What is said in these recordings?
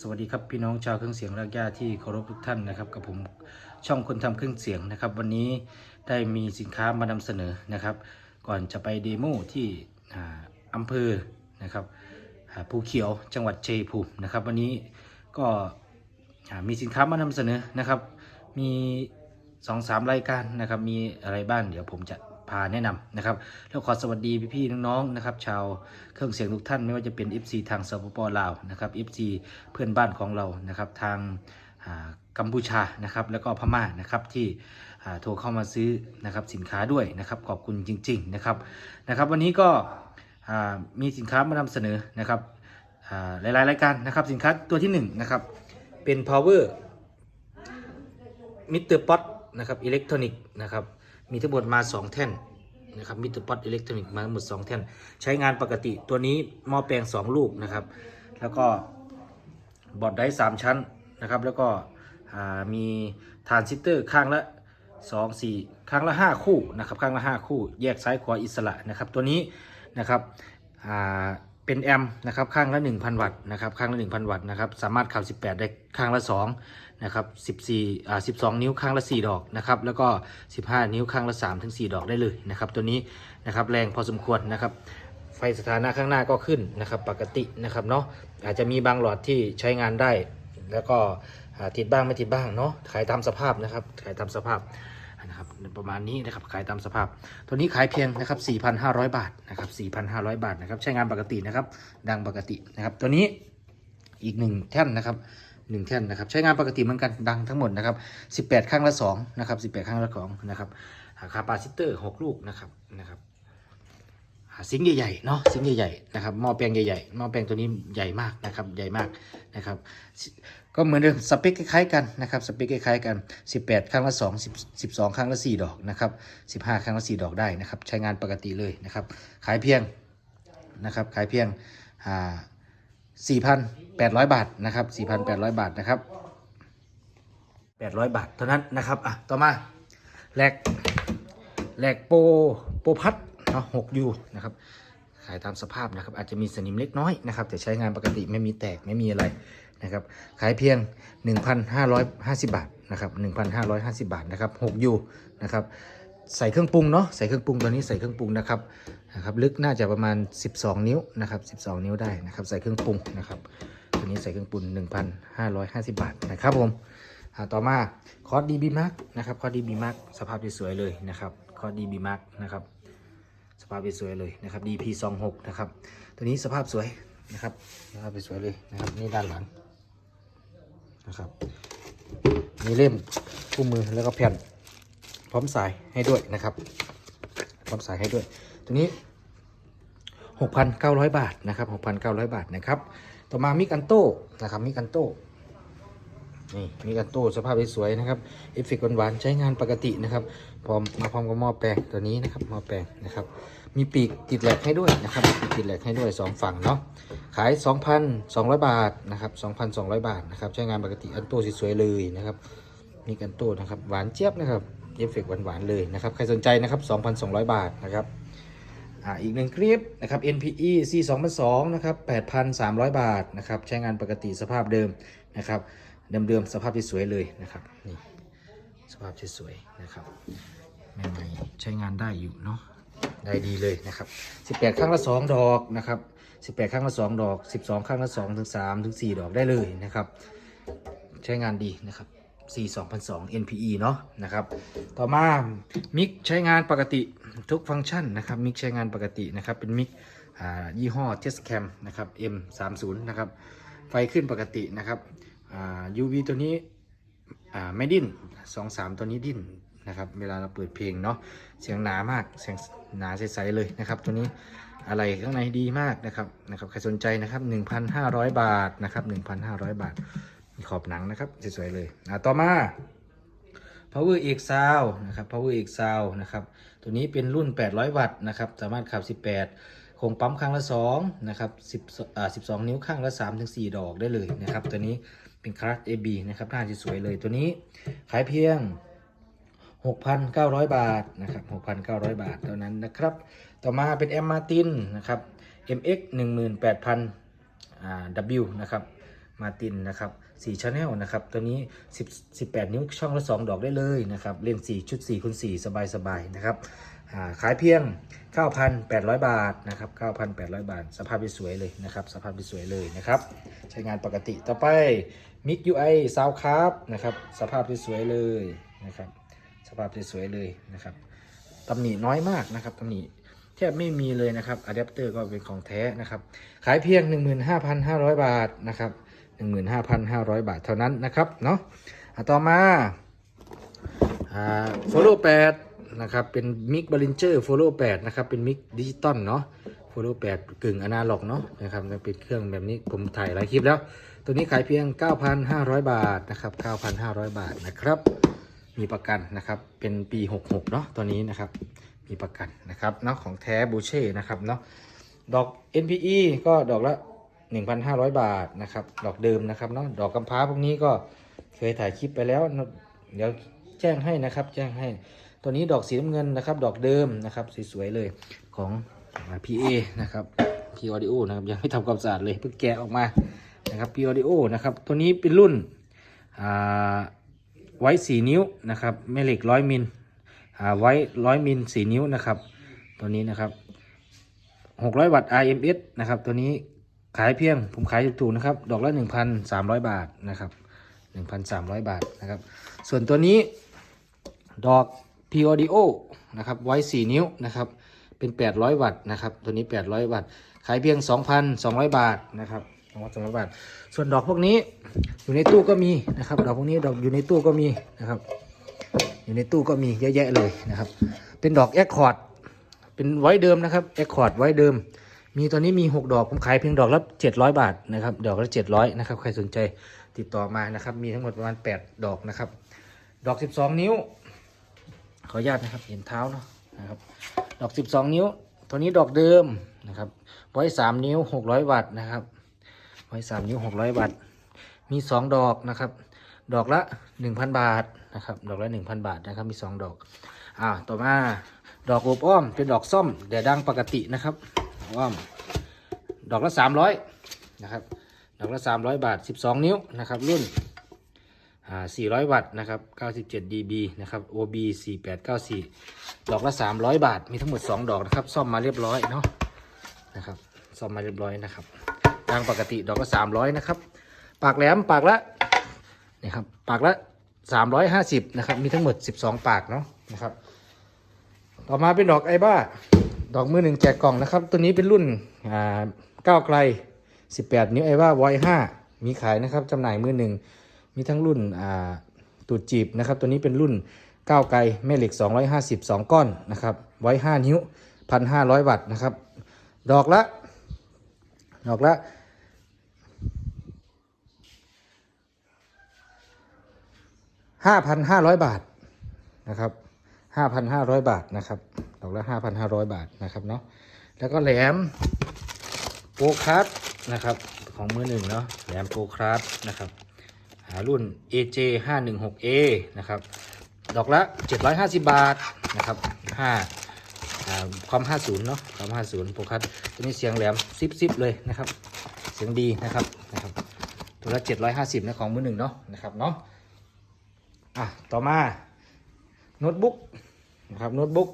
สวัสดีครับพี่น้องชาวเครื่องเสียงรากหญ้าที่เคารพทุกท่านนะครับกับผมช่องคนทำเครื่องเสียงนะครับ วันนี้ได้มีสินค้ามานำเสนอนะครับ ก่อนจะไปเดโมที่อ่าอำเภอนะครับอ่าภูเขียวจังหวัดเชัยงภูมินะครับ วันนี้ก็มีสินค้ามานำเสนอนะครับ มีสองสามรายการนะครับ มีอะไรบ้างเดี๋ยวผมจะ พาแนะนำนะครับ แล้วขอสวัสดีพี่ๆน้องๆนะครับ ชาวเครื่องเสียงทุกท่านไม่ว่าจะเป็น FC ทางสปปลาวนะครับ FC เพื่อนบ้านของเรานะครับทางอ่ากัมพูชานะครับแล้วก็พม่านะครับที่อ่าโทรเข้ามาซื้อนะครับสินค้าด้วยนะครับขอบคุณจริง ๆนะครับนะครับ วันนี้ก็อ่ามีสินค้ามานำเสนอนะครับอ่าหลายๆรายการนะครับสินค้าตัวที่หนึ่งนะครับเป็น power มิเตอร์ป๊อตนะครับอิเล็กทรอนิกส์นะครับ มีทั้งหมดมา 2 แท่นนะครับมิเตอร์ป๊อตอิเล็กทรอนิกส์มาทั้งหมด 2 แท่น ใช้งานปกติตัวนี้หม้อแปลง 2 ลูกนะครับ แล้วก็บอร์ดไดร์3ชั้นนะครับ แล้วก็มีทานซิสเตอร์ข้างละ2 4ข้างละ 5 คู่นะครับข้างละ 5 คู่ แยกซ้ายขวาอิสระนะครับตัวนี้นะครับเป็นแอมป์นะครับข้างละ 1,000 วัตต์นะครับข้างละ 1,000 วัตต์นะครับสามารถขับ 18 ได้ข้างละ 2 นะครับ14อ่า12 นิ้วข้างละ 4 ดอกนะครับแล้วก็ 15 นิ้วข้างละ3ถึง4ดอกได้เลยนะครับตัวนี้นะครับแรงพอสมควรนะครับไฟสถานะข้างหน้าก็ขึ้นนะครับปกตินะครับเนาะอาจจะมีบางหลอดที่ใช้งานได้ แล้วก็ติดบ้างไม่ติดบ้างเนาะขายตามสภาพนะครับขายตามสภาพนะครับประมาณนี้นะครับขายตามสภาพ ตัวนี้ขายเพียงนะครับ4,500 บาทนะครับ4,500 บาทนะครับใช้งานปกตินะครับดังปกตินะครับตัวนี้อีกหนึ่งแท่นนะครับ หนึ่งแท่นนะครับ ใช้งานปกติเหมือนกันดังทั้งหมดนะครับ 18 ข้างละ2นะครับ 18 ข้างละ2นะครับคาปาซิเตอร์ 6 ลูกนะครับนะครับซิงค์ใหญ่ๆเนาะซิงค์ใหญ่ๆนะครับหม้อแปลงใหญ่ๆหม้อแปลงตัวนี้ใหญ่มากนะครับใหญ่มากนะครับ ก็เหมือนเดิมสเปคคล้ายๆกันนะครับสเปคคล้ายๆกัน 18 ครั้งละ 2 10 12 ครั้งละ 4 ดอกนะครับ15 ครั้งละ 4 ดอกได้นะครับ ใช้งานปกติเลยนะครับ ขายเพียงนะครับขายเพียงอ่า 4,800 บาทนะครับ 4,800 บาทนะครับ 800 บาทเท่านั้นนะครับอะต่อมาแหลกแหลกโปโปพัดเนาะหกยูนะครับขายตามสภาพนะครับ อาจจะมีสนิมเล็กน้อยนะครับ แต่ใช้งานปกติไม่มีแตกไม่มีอะไรนะครับ ขายเพียง 1,550 บาทนะครับ 1,550 บาทนะครับ6ยูนะครับ ใส่เครื่องปรุงเนาะใส่เครื่องปรุงตัวนี้ใส่เครื่องปรุงนะครับนะครับ ลึกน่าจะประมาณ 12 นิ้วนะครับ 12 นิ้วได้นะครับ ใส่เครื่องปรุงนะครับตัวนี้ใส่เครื่องปรุง 1,550 บาทนะครับผมต่อมาคอร์ดดีบีมาร์กนะครับคอร์ดดีบีมาร์กสภาพสวยเลยนะครับคอร์ดดีบีมาร์กนะครับสภาพสวยเลยนะครับ DP 2 6นะครับตัวนี้สภาพสวยนะครับสภาพสวยเลยนะครับนี่ด้านหลังนะครับมีเล่มคู่มือแล้วก็แผ่น พร้อมสายให้ด้วยนะครับ พร้อมสายให้ด้วย ตัวนี้ 6,900 บาทนะครับ 6,900 บาทนะครับ ต่อมามิกันโต้นะครับมิกันโต้นี่มีกันโต้สภาพสวยๆนะครับเอฟเฟกต์หวานๆใช้งานปกตินะครับ พร้อมมาพร้อมกับหม้อแปลงตัวนี้นะครับหม้อแปลงนะครับ มีปีกติดแหลกให้ด้วยนะครับติดแหลกให้ด้วยสองฝั่งเนาะขาย 2,200 บาทนะครับ2,200 บาทนะครับใช้งานปกติอันโต้สวยๆเลยนะครับมีกันโต้นะครับหวานเจี๊ยบนะครับ เอฟเฟกหวานๆเลยนะครับ ใครสนใจนะครับ 2,200 บาทนะครับอ่าอีกหนึ่งคลิปนะครับ NPE C 2002นะครับ 8,300 บาทนะครับ ใช้งานปกติสภาพเดิมนะครับเดิมๆสภาพที่สวยเลยนะครับนี่สภาพที่สวยนะครับใหม่ๆใช้งานได้อยู่เนาะได้ดีเลยนะครับ 18 ครั้งละ 2 ดอกนะครับ 18 ครั้งละ 2 ดอก 12 ครั้งละ2ถึง3ถึง4ดอกได้เลยนะครับ ใช้งานดีนะครับ C 2002 NPE เนาะนะครับ ต่อมามิกใช้งานปกติทุกฟังก์ชันนะครับมิกใช้งานปกตินะครับ เป็นมิกยี่ห้อ t e s t Cam นะครับ M30 นะครับ ไฟขึ้นปกตินะครับ UV ตัวนี้ไม่ดิ้น 23 ตัวนี้ดิ้นนะครับเวลาเราเปิดเพลงเนาะเสียงหนามากเสียงหนาใสๆเลยนะครับตัวนี้อะไรข้างในดีมากนะครับนะครับใครสนใจนะครับ 1,500 บาทนะครับ1,500 บาท มีขอบหนังนะครับสวยๆเลยอ่าต่อมา Power X Sound นะครับ Power X Sound นะครับ ตัวนี้เป็นรุ่น 800 วัตต์นะครับ สามารถขับ 18 คงปั๊มข้างละ 2 นะครับ10อ่า12 นิ้วข้างละ3ถึง4ดอกได้เลยนะครับ ตัวนี้เป็นคลาส AB นะครับน่าจะสวยเลย ตัวนี้ขายเพียง 6,900 บาทนะครับ 6,900 บาทเท่านั้นนะครับ ต่อมาเป็น M Martin นนะครับ MX 18,000อ่า W นะครับ มาตินนะครับ4 Channel นะครับ ตัวนี้ 10 18 นิ้วช่องละ 2 ดอกได้เลยนะครับ เล่น4ชุด4คูณ4สบายๆนะครับาขายเพียง 9,800 บาทนะครับ 9,800 บาท สภาพดีสวยเลยนะครับ สภาพดีสวยเลยนะครับ ใช้งานปกติ ต่อไป Mic UI Sound Card นะครับ สภาพดีสวยเลยนะครับ สภาพดีสวยเลยนะครับตำหนิน้อยมากนะครับตำหนิแทบไม่มีเลยนะครับอะแดปเตอร์ก็เป็นของแท้นะครับ ขายเพียง 15,500 บาทนะครับ 15,500 บาทเท่านั้นนะครับเนาะอะต่อมาโฟโล่8นะครับเป็นมิกบ r ลินเจอร์โฟโล่8นะครับเป็นมิกดิจิตอลเนาะโฟโล่8กึ่งอนาล็อกเนาะนะครับเป็นเครื่องแบบนี้ผมถ่ายหลายคลิปแล้ว ตัวนี้ขายเพียง 9,500 บาทนะครับ9,500 บาทนะครับมีประกันนะครับเป็นปี 66 เนาะตัวนี้นะครับมีประกันนะครับเนาะของแท้บูเช่นะครับเนาะดอก NPE ก็ดอกละ 1,500 บาทนะครับ ดอกเดิมนะครับเนาะดอกกำพร้าพวกนี้ก็เคยถ่ายคลิปไปแล้ว เดี๋ยวแจ้งให้นะครับ แจ้งให้ ตัวนี้ดอกสีน้ำเงินนะครับ ดอกเดิมนะครับสวยๆเลยของ PA นะครับ P Audio นะครับยังไม่ทำความสะอาดเลยเพิ่งแกะออกมานะครับ P Audio นะครับ ตัวนี้เป็นรุ่นไว้สี่นิ้วนะครับแม่เหล็กร้อยมิลไว้ร้อยมิลสี่นิ้วนะครับ ตัวนี้นะครับ600วัตต์ RMS นะครับ ตัวนี้ ขายเพียงผมขายถูกๆนะครับ ดอกละ1,300 บาทนะครับ 1,300 บาทนะครับ ส่วนตัวนี้ดอก p o d i o นะครับไว้ 4 นิ้วนะครับ เป็น 800 วัตต์นะครับ ตัวนี้ 800 วัตต์ ขายเพียง 2,200 บาทนะครับ2,200บาท ส่วนดอกพวกนี้อยู่ในตู้ก็มีนะครับ ดอกพวกนี้ดอกอยู่ในตู้ก็มีนะครับ อยู่ในตู้ก็มีเยอะแยะเลยนะครับ เป็นดอกแอคคอร์ด เป็นไว้เดิมนะครับแอคคอร์ดไว้เดิม มีตอนนี้มี 6 ดอกผมขายเพียงดอกละ700 บาทนะครับ ดอกละ700นะครับ ใครสนใจติดต่อมานะครับ มีทั้งหมดประมาณ 8 ดอกนะครับ ดอก 12 นิ้ว ขออนุญาตนะครับ เห็นเท้าเนาะนะครับ ดอก 12 นิ้ว ตัวนี้ดอกเดิมนะครับไว้3นิ้ว 600วัตต์นะครับไว้3นิ้ว 600วัตต์มี 2 ดอกนะครับ ดอกละ 1,000 บาทนะครับ ดอกละ 1,000 บาทนะครับ มี 2 ดอก อ่า ต่อมา ดอกอบอ้อม เป็นดอกส้มเดี๋ยวดังปกตินะครับ อ้อมดอกละ300นะครับ ดอกละ300บาท12นิ้วนะครับ รุ่นอ่า400วัตต์นะครับ97 dB นะครับ OB 4894ดอกละ300บาท มีทั้งหมด2ดอกนะครับ ซ่อมมาเรียบร้อยเนาะนะครับ ซ่อมมาเรียบร้อยนะครับดังปกติดอกละ300นะครับ ปากแหลมปากละนี่ครับ ปากละ350นะครับ มีทั้งหมด12ปากเนาะนะครับ ต่อมาเป็นดอกไอบ้า ดอกมือหนึ่งแจกกล่องนะครับ ตัวนี้เป็นรุ่นอ่าก้าวไกล 18 นิ้วไอบ้าไวห้ามีขายนะครับจำหน่ายมือหนึ่งมีทั้งรุ่นอ่าตูดจีบนะครับ ตัวนี้เป็นรุ่นก้าวไกลแม่เหล็ก 250 2ก้อนนะครับไว้5นิ้ว 1,500 วัตต์นะครับ ดอกละ ดอกละ5,500 บาทนะครับ 5,500 บาทนะครับดอกละ 5,500 บาทนะครับเนาะแล้วก็แหลมโปรคัสนะครับของมือหนึ่งเนาะแหลมโปรคัสนะครับหารุ่น AJ 516A นะครับดอกละ 750 บาทนะครับ5อ่าความ 50 เนาะความ 50 โปรคัสตัวนี้เสียงแหลมซิบซิบเลยนะครับ เสียงดีนะครับนะครับตัวละ 750นะของมือหนึ่งเนาะนะครับเนาะอะต่อมา โน้ตบุ๊กนะครับโน้ตบุ๊ก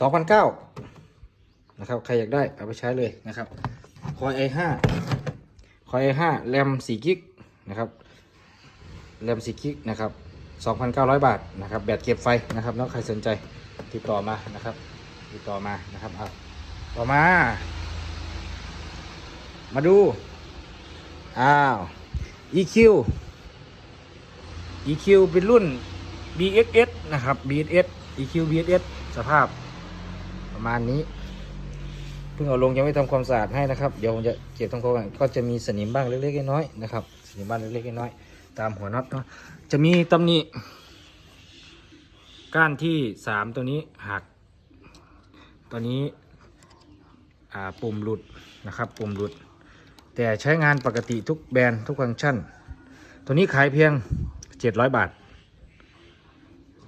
2,009นะครับ ใครอยากได้เอาไปใช้เลยนะครับ คอย i5 คอย i5 แรม4กิกนะครับ แรม4กิกนะครับ 2,900 บาทนะครับ แบตเก็บไฟนะครับน้องใครสนใจติดต่อมานะครับ ติดต่อมานะครับเอาต่อมา มาดู อ้าว EQ EQ เป็นรุ่น BSS นะครับ BSS EQ BSS สภาพประมาณนี้ เพิ่งเอาลงยังไม่ทำความสะอาดให้นะครับ เดี๋ยวผมจะเก็บทำความสะอาดก็จะมีสนิมบ้างเล็กๆน้อยๆนะครับ สนิมบ้างเล็กๆน้อยๆตามหัวน็อตเนาะจะมีตำหนิก้านที่สามตัวนี้หักตัวนี้ปุ่มหลุดนะครับ ปุ่มหลุด แต่ใช้งานปกติทุกแบรนด์ทุกฟังก์ชัน ตัวนี้ขายเพียง 700บาท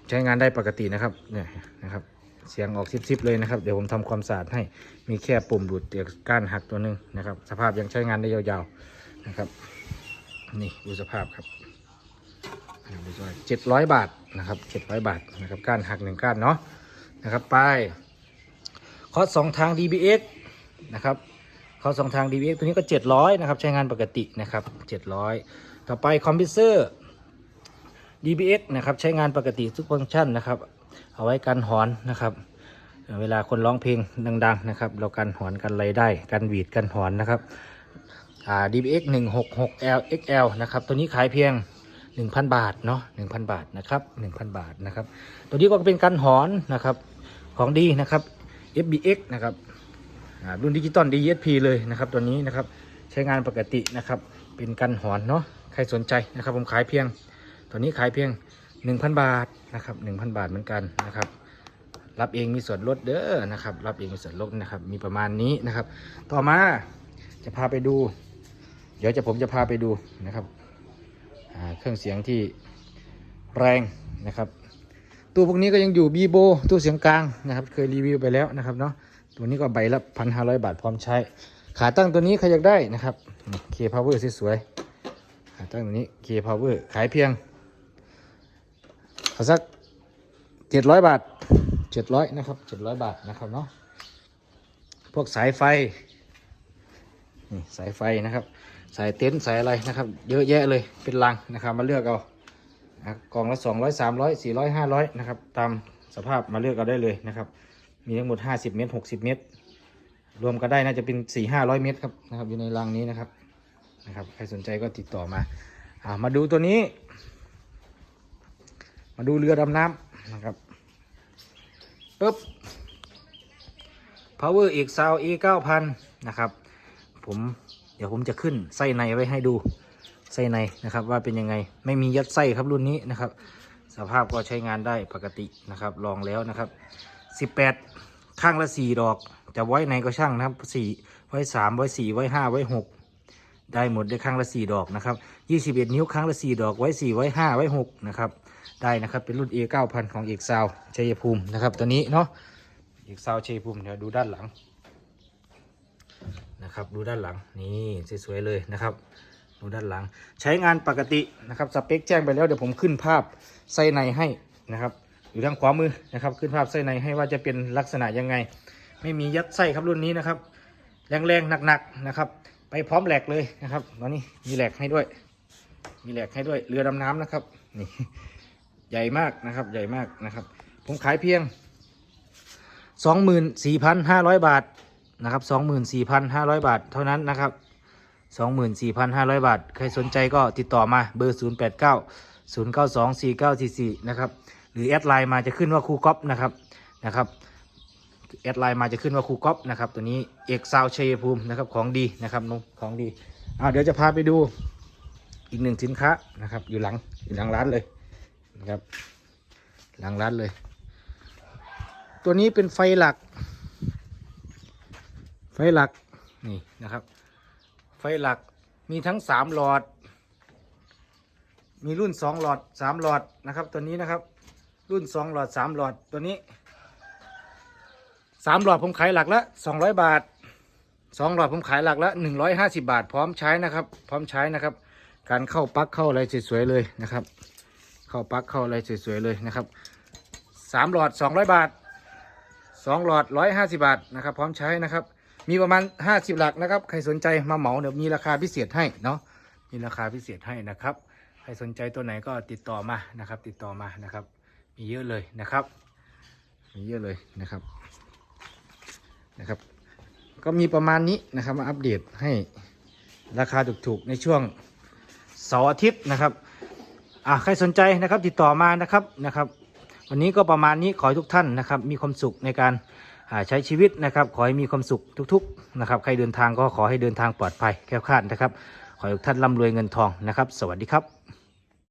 ใช้งานได้ปกตินะครับเนี่ยนะครับเสียงออกซิบๆเลยนะครับ เดี๋ยวผมทำความสะอาดให้มีแค่ปุ่มดูดเตียก้านหักตัวหนึ่งนะครับ สภาพยังใช้งานได้ยาวๆนะครับ นี่ดูสภาพครับเจ็ดร้อยบาทนะครับเจ็ดร้อยบาทนะครับก้านหักหนึ่งก้านเนาะนะครับไปคอสสองทาง DBX นะครับคอสสองทาง DBX ตัวนี้ก็เจ็ดร้อยนะครับใช้งานปกตินะครับเจ็ดร้อยต่อไปคอมพิวเซอร์ DBX นะครับใช้งานปกติทุกฟังก์ชันนะครับ เอาไว้กันหอนนะครับเวลาคนร้องเพลงดัง ๆ นะครับ เรากันหอนกันไรได้กันหวีดกันหอนนะครับ DBX 166 L XL นะครับ ตัวนี้ขายเพียง 1,000 บาทเนาะ1,000 บาทนะครับ 1,000 บาทนะครับ ตัวนี้ก็เป็นกันหอนนะครับของดีนะครับ FBX นะครับรุ่นดิจิตอล DSP เลยนะครับ ตัวนี้นะครับใช้งานปกตินะครับ เป็นกันหอนเนาะใครสนใจนะครับ ผมขายเพียง ตัวนี้ขายเพียง 1,000 บาทนะครับ1,000 บาทเหมือนกันนะครับ รับเองมีส่วนลดเด้อนะครับ รับเองมีส่วนลดนะครับ มีประมาณนี้นะครับ ต่อมาจะพาไปดู เดี๋ยวจะผมจะพาไปดูนะครับเครื่องเสียงที่แรงนะครับตู้พวกนี้ก็ยังอยู่บีโบตู้เสียงกลางนะครับ เคยรีวิวไปแล้วนะครับเนาะตัวนี้ก็ใบละพันห้าร้อยบาทพร้อมใช้ ขาตั้งตัวนี้ใครอยากได้นะครับเคพาวเวอร์สวยๆขาตั้งตัวนี้เคพาวเวอร์ขายเพียง เอาสักเจ็ดร้อยบาทเจ็ดร้อยนะครับเจ็ดร้อยบาทนะครับเนาะพวกสายไฟนี่สายไฟนะครับ สายเต็นท์สายอะไรนะครับ เยอะแยะเลยเป็นลังนะครับมาเลือกเอากล่องละสองร้อยสามร้อยสี่ร้อยห้าร้อยนะครับตามสภาพมาเลือกเอาได้เลยนะครับ มีทั้งหมดห้าสิบเมตรหกสิบเมตร รวมก็ได้น่าจะเป็นสี่ห้าร้อยเมตรครับนะครับอยู่ในรังนี้นะครับนะครับใครสนใจก็ติดต่อมาอ่ามาดูตัวนี้ มาดูเรือดำน้ำนะครับปึ๊บ power เอกซาว a 9000นะครับ ผมเดี๋ยวผมจะขึ้นไส้ในไว้ให้ดูไส้ในนะครับว่าเป็นยังไงไม่มียัดไส้ครับรุ่นนี้นะครับ สภาพก็ใช้งานได้ปกตินะครับลองแล้วนะครับ 18 ข้างละ 4 ดอก จะไว้ในก็ช่างนะครับ4ไว้ 3 ไว้ 4 ไว้ 5 ไว้ 6 ได้หมดได้ข้งละ4ดอกนะครับ21นิ้วครั้งละ4ดอกไว้4ไว้5ไว้6นะครับได้นะครับเป็นรุ่น A 9000ของเอกซาวชัยภูมินะครับตัวนี้เนาะเอกซาวชัยภูมิเดี๋ยวดูด้านหลังนะครับดูด้านหลังนี่สวยๆเลยนะครับดูด้านหลัง ใช้งานปกตินะครับสเปคแจ้งไปแล้วเดี๋ยวผมขึ้นภาพไส้ในให้นะครับอยู่ทางขวามือนะครับขึ้นภาพไส้ในให้ว่าจะเป็นลักษณะยังไง ไม่มียัดไส้ครับรุ่นนี้นะครับแรงๆหนักๆนะครับ ไปพร้อมแหลกเลยนะครับตอนนี้มีแหลกให้ด้วย มีแหลกให้ด้วยเรือดำน้ำนะครับนี่ใหญ่มากนะครับ ใหญ่มากนะครับ ผมขายเพียงสองหมื่นสี่พันห้าร้อยบาทนะครับสองหมื่นสี่พันห้าร้อยบาทเท่านั้นนะครับสองหมื่นสี่พันห้าร้อยบาท ใครสนใจก็ติดต่อมาเบอร์ศูนย์แปดเก้าศูนย์เก้าสองสี่เก้าสี่สี่นะครับ หรือแอดไลน์มาจะขึ้นว่าครูก๊อฟนะครับนะครับ แอดไลน์มาจะขึ้นว่าครูก๊อฟนะครับตัวนี้เอกซาวเชยภูมินะครับของดีนะครับนของดีอ่าเดี๋ยวจะพาไปดูอีกหนึ่งสินค้านะครับอยู่หลังอยู่หลังร้านเลยนะครับหลังร้านเลย ตัวนี้เป็นไฟหลัก ไฟหลักนี่นะครับ ไฟหลักมีทั้งสามหลอด มีรุ่นสองหลอดสามหลอดนะครับตัวนี้นะครับ รุ่นสองหลอดสามหลอดตัวนี้ สามหลอดผมขายหลักละสองร้อยบาทสองหลอดผมขายหลักละหนึ่งร้อยห้าสิบาท พร้อมใช้นะครับ พร้อมใช้นะครับ การเข้าปลั๊กเข้าอะไรสวยๆเลยนะครับ เข้าปลั๊กเข้าอะไรสวยๆเลยนะครับสามหลอดสองร้อยบาทสองหลอดร้อยห้าสิบาทนะครับ พร้อมใช้นะครับ มีประมาณห้าสิบหลักนะครับ ใครสนใจมาเหมาเดี๋ยวมีราคาพิเศษให้เนาะมีราคาพิเศษให้นะครับ ใครสนใจตัวไหนก็ติดต่อมานะครับ ติดต่อมานะครับ มีเยอะเลยนะครับ มีเยอะเลยนะครับ นะครับ ก็มีประมาณนี้นะครับมาอัปเดตให้ราคาถูกๆในช่วงเสาร์อาทิตย์นะครับอะใครสนใจนะครับติดต่อมานะครับนะครับ วันนี้ก็ประมาณนี้ขอให้ทุกท่านนะครับ มีความสุขในการใช้ชีวิตนะครับ ขอให้มีความสุขทุกๆนะครับ ใครเดินทางก็ขอให้เดินทางปลอดภัยแคล้วคลาดนะครับ ขอให้ทุกท่านร่ำรวยเงินทองนะครับ สวัสดีครับ